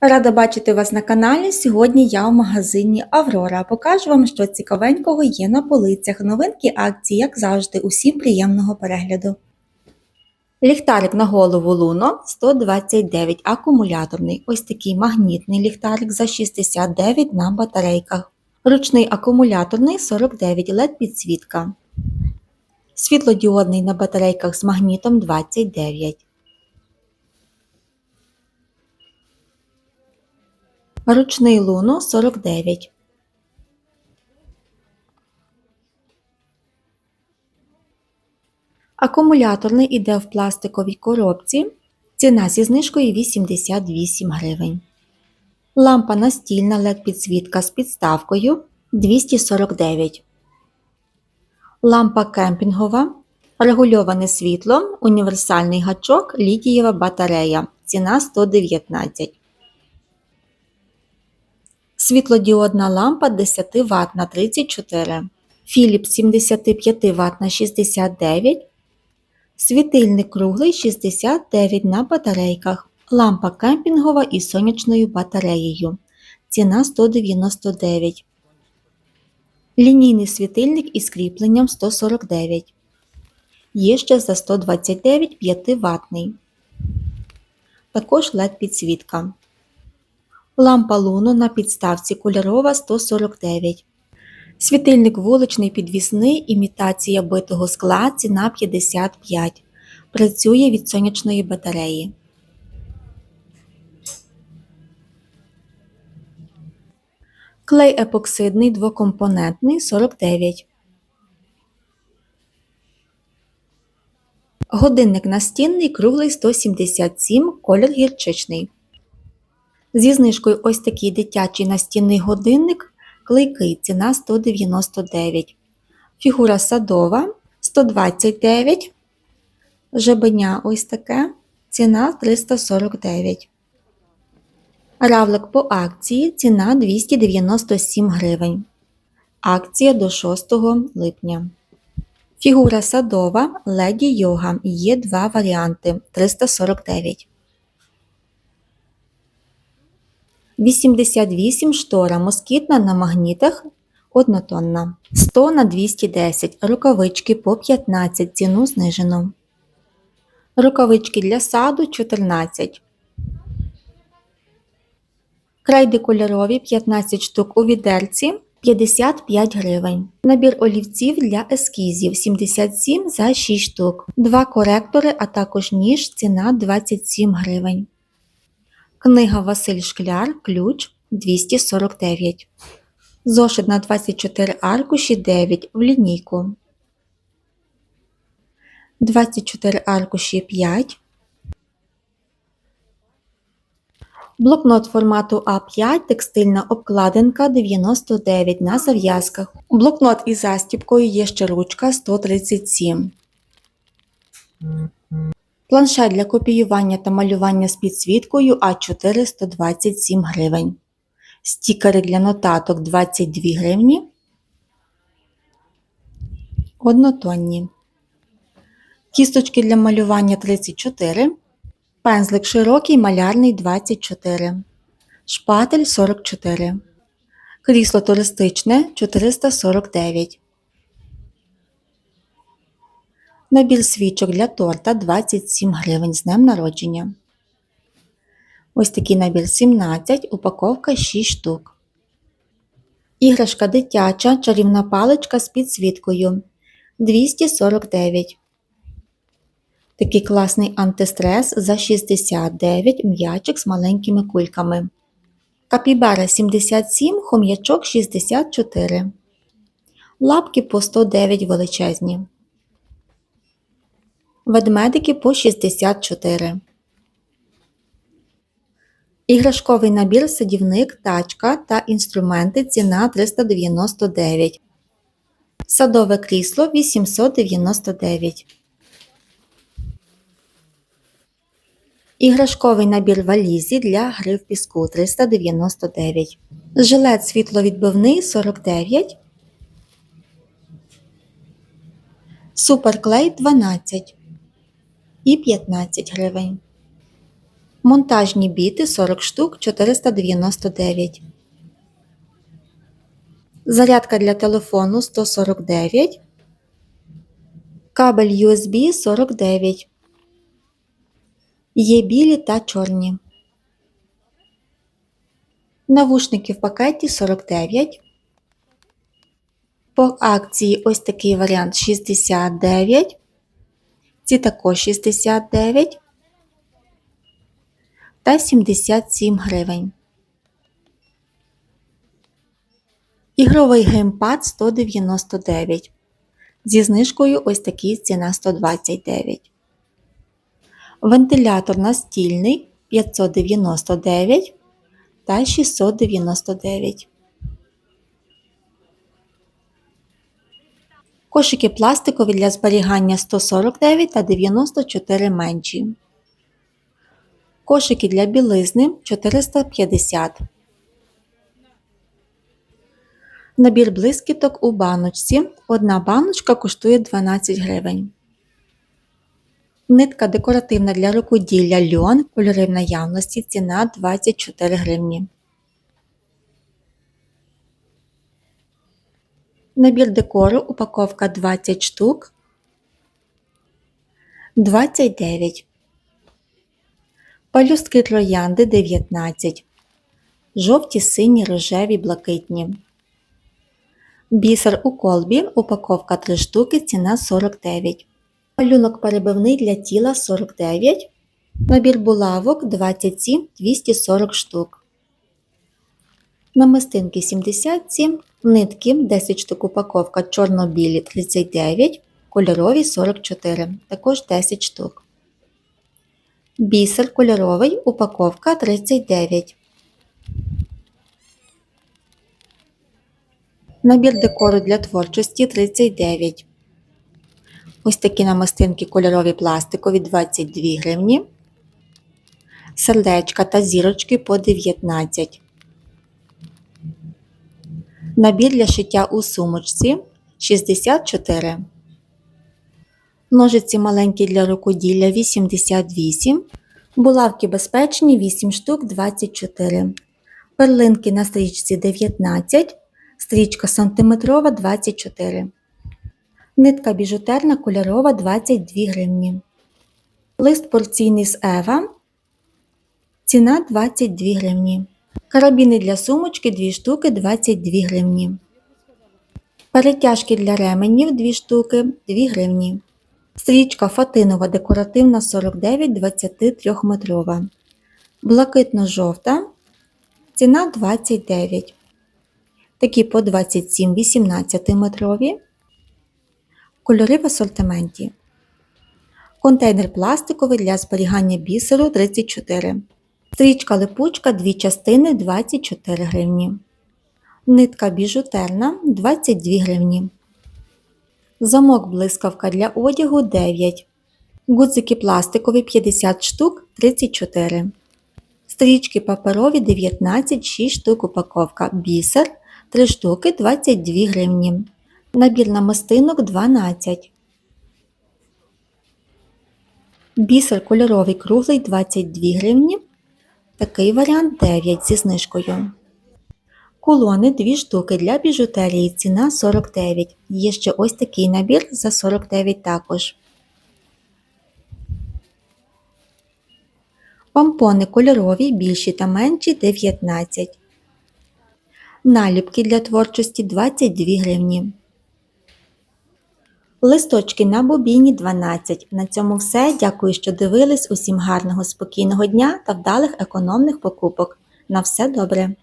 Рада бачити вас на каналі. Сьогодні я в магазині Аврора. Покажу вам, що цікавенького є на полицях. Новинки акції, як завжди, усім приємного перегляду. Ліхтарик на голову Луно 129 акумуляторний. Ось такий магнітний ліхтарик за 69 на батарейках. Ручний акумуляторний 49 LED підсвітка. Світлодіодний на батарейках з магнітом 29. Ручний Луно 49. Акумуляторний іде в пластиковій коробці. Ціна зі знижкою 88 гривень. Лампа настільна LED підсвітка з підставкою 249. Лампа кемпінгова. Регульоване світло. Універсальний гачок. Літієва батарея. Ціна 119. Світлодіодна лампа 10 Вт на 34. Philips 75 Вт на 69. Світильник круглий 69 на батарейках. Лампа кемпінгова із сонячною батареєю. Ціна 199. Лінійний світильник із кріпленням 149. Є ще за 129 5 ватний. Також LED підсвітка. Лампа Луно на підставці кольорова 149. Світильник вуличний підвісний, імітація битого скла, ціна 55. Працює від сонячної батареї. Клей епоксидний двокомпонентний 49. Годинник настінний круглий 177, колір гірчичний. Зі знижкою ось такий дитячий настінний годинник, клейкий, ціна 199. Фігура садова 129. Жебеня ось таке, ціна 349. Равлик по акції ціна 297 гривень. Акція до 6 липня. Фігура садова леді йога. Є два варіанти 349. 88 штора москітна на магнітах однотонна. 100 на 210 рукавички по 15 ціну знижено. Рукавички для саду 14. Крайди кольорові 15 штук у відерці 55 гривень. Набір олівців для ескізів 77 за 6 штук. Два коректори, а також ніж ціна 27 гривень. Книга Василь Шкляр Ключ 249. Зошит на 24 аркуші 9 в лінійку. 24 аркуші 5. Блокнот формату А5, текстильна обкладинка 99 на зав'язках. Блокнот із застіпкою є ще ручка 137. Планшет для копіювання та малювання з підсвіткою А4 127 гривень. Стікери для нотаток 22 гривні. Однотонні. Кісточки для малювання 34. Пензлик широкий малярний 24. Шпатель 44. Крісло туристичне 449. Набір свічок для торта 27 гривень з днем народження. Ось такий набір 17, упаковка 6 штук. Іграшка дитяча, чарівна паличка з підсвіткою 249. Такий класний антистрес за 69 м'ячик з маленькими кульками. Капібара 77, хом'ячок 64. Лапки по 109 величезні. Ведмедики по 64. Іграшковий набір садівник, тачка та інструменти ціна 399. Садове крісло 899. Іграшковий набір валізі для гри в піску 399. Жилет світловідбивний 49. Суперклей 12 і 15 гривень. Монтажні біти 40 штук 499. Зарядка для телефону 149. Кабель USB 49. Є білі та чорні. Навушники в пакеті 49. По акції ось такий варіант 69. Ці також 69 та 77 гривень. Ігровий геймпад 199. Зі знижкою ось такий ціна 129. Вентилятор настільний 599 та 699. Кошики пластикові для зберігання 149 та 94 менші. Кошики для білизни 450. Набір блискіток у баночці. Одна баночка коштує 12 гривень. Нитка декоративна для рукоділля льон, кольори в наявності, ціна 24 гривні. Набір декору, упаковка 20 штук. 29. Палюстки троянди 19. Жовті, сині, рожеві, блакитні. Бісер у колбі, упаковка 3 штуки, ціна 49. Малюнок перебивний для тіла 49. Набір булавок 27 240 штук. Намистинки 77, нитки 10 штук упаковка чорно-білі 39, кольорові 44, також 10 штук. Бісер кольоровий, упаковка 39. Набір декору для творчості 39. Ось такі намистинки кольорові пластикові 22 гривні. Сердечка та зірочки по 19. Набір для шиття у сумочці 64. Ножиці маленькі для рукоділля 88. Булавки безпечні 8 штук 24. Перлинки на стрічці 19. Стрічка сантиметрова 24. Нитка біжутерна кольорова 22 гривні. Лист порційний з Ева. Ціна 22 гривні. Карабіни для сумочки 2 штуки 22 гривні. Перетяжки для ременів 2 штуки 2 гривні. Стрічка фатинова декоративна 49 23 метрова. Блакитно-жовта. Ціна 29. Такі по 27 18 метрові. Кольори в асортименті. Контейнер пластиковий для зберігання бісеру 34. Стрічка липучка 2 частини 24 гривні. Нитка біжутерна 22 гривні. Замок блискавка для одягу 9. Гудзики пластикові 50 штук 34. Стрічки паперові 19 6 штук упаковка. Бісер 3 штуки 22 гривні. Набір намистинок 12. Бісер кольоровий круглий 22 гривні. Такий варіант 9 зі знижкою. Кулони 2 штуки для біжутерії. Ціна 49. Є ще ось такий набір за 49 також. Помпони кольорові більші та менші 19. Наліпки для творчості 22 гривні. Листочки на бобіні 12. На цьому все. Дякую, що дивились. Усім гарного, спокійного дня та вдалих економних покупок. На все добре!